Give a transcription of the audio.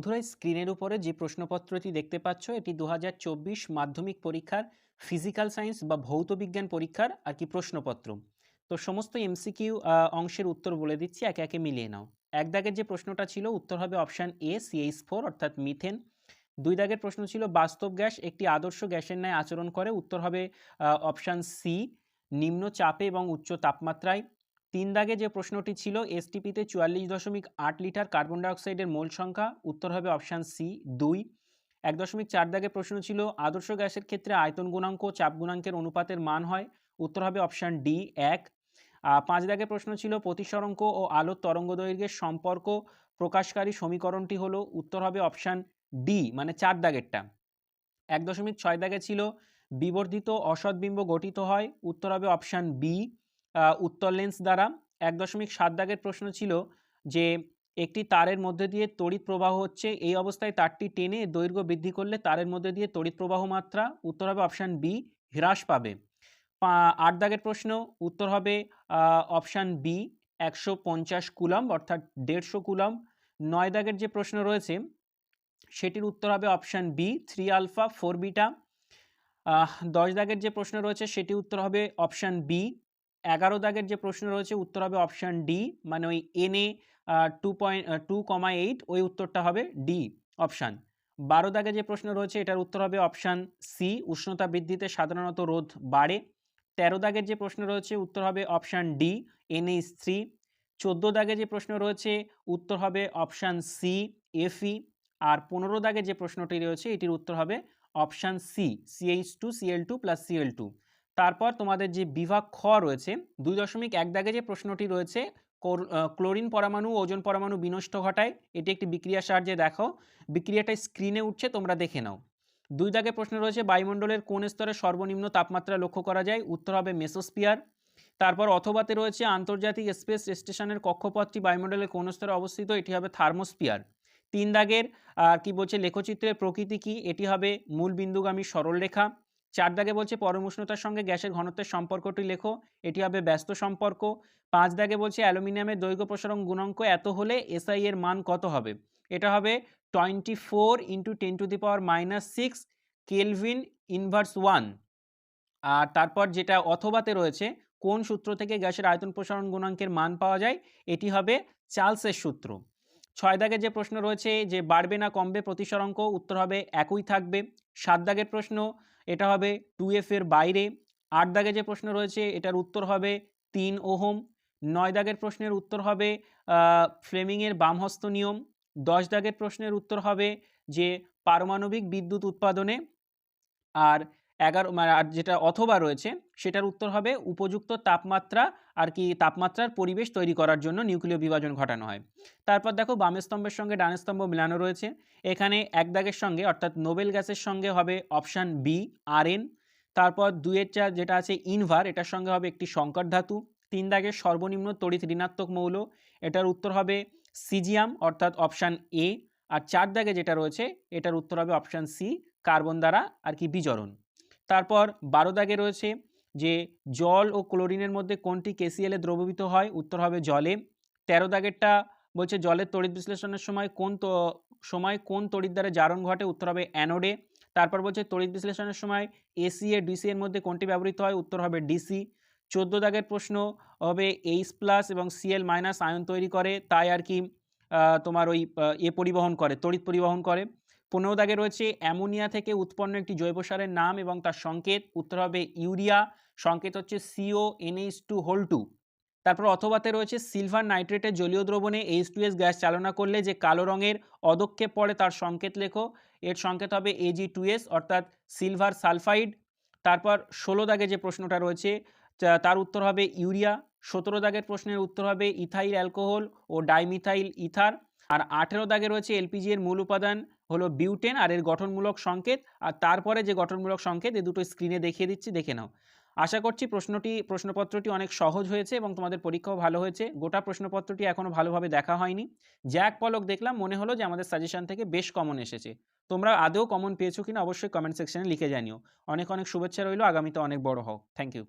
বন্ধুরা স্ক্রিনের উপরে যে প্রশ্নপত্রটি দেখতে পাচ্ছ, এটি দু হাজার চব্বিশ মাধ্যমিক পরীক্ষার ফিজিক্যাল সায়েন্স বা ভৌত বিজ্ঞান পরীক্ষার আর কি প্রশ্নপত্র। তো সমস্ত এমসিকিউ অংশের উত্তর বলে দিচ্ছি, একে একে মিলিয়ে নাও। এক দাগের যে প্রশ্নটা ছিল, উত্তর হবে অপশান এ সিএইচ ফোর অর্থাৎ মিথেন। দুই দাগের প্রশ্ন ছিল, বাস্তব গ্যাস একটি আদর্শ গ্যাসের ন্যায় আচরণ করে। উত্তর হবে অপশান সি নিম্ন চাপে এবং উচ্চ তাপমাত্রায়। তিন দাগে যে প্রশ্নটি ছিল এসটিপিতে চুয়াল্লিশ দশমিক আট লিটার কার্বন ডাইঅক্সাইডের মোল সংখ্যা, উত্তর হবে অপশান সি দুই। এক দশমিক চার দাগে প্রশ্ন ছিল, আদর্শ গ্যাসের ক্ষেত্রে আয়তন গুণাঙ্ক চাপ গুণাঙ্কের অনুপাতের মান হয়? উত্তর হবে অপশান ডি এক। পাঁচ দাগে প্রশ্ন ছিল, প্রতিসরাঙ্ক ও আলোর তরঙ্গ দৈর্ঘ্যের সম্পর্ক প্রকাশকারী সমীকরণটি হলো, উত্তর হবে অপশান ডি মানে চার দাগেরটা। এক দশমিক ছয় দাগে ছিল, বিবর্ধিত অসৎবিম্ব গঠিত হয়? উত্তর হবে অপশান বি উত্তর লেন্স দ্বারা। এক দশমিক সাত দাগের প্রশ্ন ছিল যে, একটি তারের মধ্যে দিয়ে তড়িৎ প্রবাহ হচ্ছে, এই অবস্থায় তারটি টেনে দৈর্ঘ্য বৃদ্ধি করলে তারের মধ্যে দিয়ে তড়িৎ প্রবাহ মাত্রা উত্তর হবে অপশান বি হ্রাস পাবে। আট দাগের প্রশ্ন, উত্তর হবে অপশান বি একশো পঞ্চাশ কুলাম অর্থাৎ দেড়শো কুলাম নয় দাগের যে প্রশ্ন রয়েছে, সেটির উত্তর হবে option B three alpha four beta দশ দাগের যে প্রশ্ন রয়েছে সেটি উত্তর হবে অপশান বি এগারো দাগের যে প্রশ্ন রয়েছে, উত্তর হবে অপশান ডি মানে ওই NA two point two comma eight ওই উত্তরটা হবে ডি অপশান বারো দাগে যে প্রশ্ন রয়েছে, এটার উত্তর হবে অপশান সি উষ্ণতা বৃদ্ধিতে সাধারণত রোধ বাড়ে। তেরো দাগের যে প্রশ্ন রয়েছে, উত্তর হবে অপশান ডি এনএইচ থ্রি চোদ্দ দাগে যে প্রশ্ন রয়েছে, উত্তর হবে অপশান সি এফই আর পনেরো দাগে যে প্রশ্নটি রয়েছে, এটির উত্তর হবে option C CH two CL two plus CL two তারপর তোমাদের যে বিভাগ খ রয়েছে, দুই দশমিক এক দাগে যে প্রশ্নটি রয়েছে ক্লোরিন পরমাণু, ওজন পরমাণু বিনষ্ট ঘটায়, এটি একটি বিক্রিয়ার সাহায্যে দেখো, বিক্রিয়াটা স্ক্রিনে উঠছে, তোমরা দেখে নাও। দুই দাগে প্রশ্ন রয়েছে, বায়ুমণ্ডলের কোন স্তরে সর্বনিম্ন তাপমাত্রা লক্ষ্য করা যায়? উত্তর হবে মেসোস্পিয়ার। তারপর অথবাতে রয়েছে, আন্তর্জাতিক স্পেস স্টেশনের কক্ষপথটি বায়ুমণ্ডলের কোন স্তরে অবস্থিত? এটি হবে থার্মোস্পিয়ার। তিন দাগের, আর কি বলছে, লেখচিত্রের প্রকৃতি কি? এটি হবে মূল বিন্দুগামী সরলরেখা। চার দাগে বলছে পরম উষ্ণতার সঙ্গে গ্যাসের ঘনত্বের সম্পর্কটি লেখো, এটি হবে ব্যস্ত সম্পর্ক। পাঁচ দাগে বলছে অ্যালুমিনিয়ামের দৈর্ঘ্য প্রসারণ গুণাঙ্ক এত হলে এসআই এর মান কত হবে? এটা হবে twenty four into ten to the power minus six kelvin inverse one. আর তারপর যেটা অথবাতে রয়েছে, কোন সূত্র থেকে গ্যাসের আয়তন প্রসারণ গুণাঙ্কের মান পাওয়া যায়? এটি হবে চার্লসের সূত্র। ছয় দাগে যে প্রশ্ন রয়েছে যে বাড়বে না কমবে প্রতিসরাঙ্ক, উত্তর হবে একই থাকবে। সাত দাগের প্রশ্ন এটা হবে টু এর বাইরে। আট দাগে যে প্রশ্ন রয়েছে, এটার উত্তর হবে তিন ওহম। নয় দাগের প্রশ্নের উত্তর হবে ফ্লেমিংয়ের বামহস্ত নিয়ম। দশ দাগের প্রশ্নের উত্তর হবে যে, পারমাণবিক বিদ্যুৎ উৎপাদনে। আর এগারো মানে আর যেটা অথবা রয়েছে, সেটার উত্তর হবে উপযুক্ত তাপমাত্রা আর কি তাপমাত্রার পরিবেশ তৈরি করার জন্য নিউক্লিয় বিভাজন ঘটানো হয়। তারপর দেখো বামের স্তম্ভের সঙ্গে ডান স্তম্ভ মেলানো রয়েছে। এখানে এক দাগের সঙ্গে, অর্থাৎ নোবেল গ্যাসের সঙ্গে হবে অপশান বি আর এন তারপর দুইয়ের চার যেটা আছে ইনভার, এটার সঙ্গে হবে একটি সংকট ধাতু। তিন দাগের সর্বনিম্ন তড়িৎ ঋণাত্মক মৌল, এটার উত্তর হবে সিজিয়াম, অর্থাৎ অপশান এ আর চার দাগে যেটা রয়েছে, এটার উত্তর হবে অপশান সি কার্বন দ্বারা আর কি বিজরণ। তারপর বারো দাগে রয়েছে যে জল ও ক্লোরিনের মধ্যে কোনটি কেসিএলে দ্রবীভূত হয়? উত্তর হবে জলে। তেরো দাগেরটা বলছে জলের তড়িৎ বিশ্লেষণের সময় কোন সময় কোন তড়িৎ দ্বারা জারণ ঘটে? উত্তর হবে অ্যানোডে। তারপর বলছে তড়িৎ বিশ্লেষণের সময় এসি এ ডিসি এর মধ্যে কোনটি ব্যবহৃত হয়? উত্তর হবে ডিসি চোদ্দ দাগের প্রশ্ন হবে এইচ প্লাস এবং সিএল মাইনাস আয়ন তৈরি করে। তাই আর কি তোমার ওই এ পরিবহন করে, তড়িৎ পরিবহন করে। পনেরো দাগে রয়েছে অ্যামোনিয়া থেকে উৎপন্ন একটি জৈব সারের নাম এবং তার সংকেত। উত্তর হবে ইউরিয়া, সংকেত হচ্ছে CO NH two whole two তারপর অথবাতে রয়েছে সিলভার নাইট্রেটের জলীয় দ্রবণে এইচ টু এস গ্যাস চালনা করলে যে কালো রঙের অদক্ষেপ পড়ে তার সংকেত লেখো। এর সংকেত হবে এজি টু এস অর্থাৎ সিলভার সালফাইড। তারপর ষোলো দাগে যে প্রশ্নটা রয়েছে তার উত্তর হবে ইউরিয়া। সতেরো দাগের প্রশ্নের উত্তর হবে ইথাইল অ্যালকোহল ও ডাইমিথাইল ইথার। আর আঠেরো দাগে রয়েছে এলপিজি এর মূল উপাদান হলো বিউটেন আর এর গঠনমূলক সংকেত। আর তারপরে যে গঠনমূলক সংকেত, এই দুটো স্ক্রিনে দেখিয়ে দিচ্ছি, দেখে নাও। আশা করছি প্রশ্নটি, প্রশ্নপত্রটি অনেক সহজ হয়েছে এবং তোমাদের পরীক্ষাও ভালো হয়েছে। গোটা প্রশ্নপত্রটি এখনও ভালোভাবে দেখা হয়নি। জ্যাক পলক দেখলাম, মনে হলো যে আমাদের সাজেশন থেকে বেশ কমন এসেছে। তোমরা আদৌ কমন পেয়েছ কিনা অবশ্যই কমেন্ট সেকশনে লিখে জানিও। অনেক অনেক শুভেচ্ছা রইল, আগামীতে অনেক বড় হোক থ্যাংক ইউ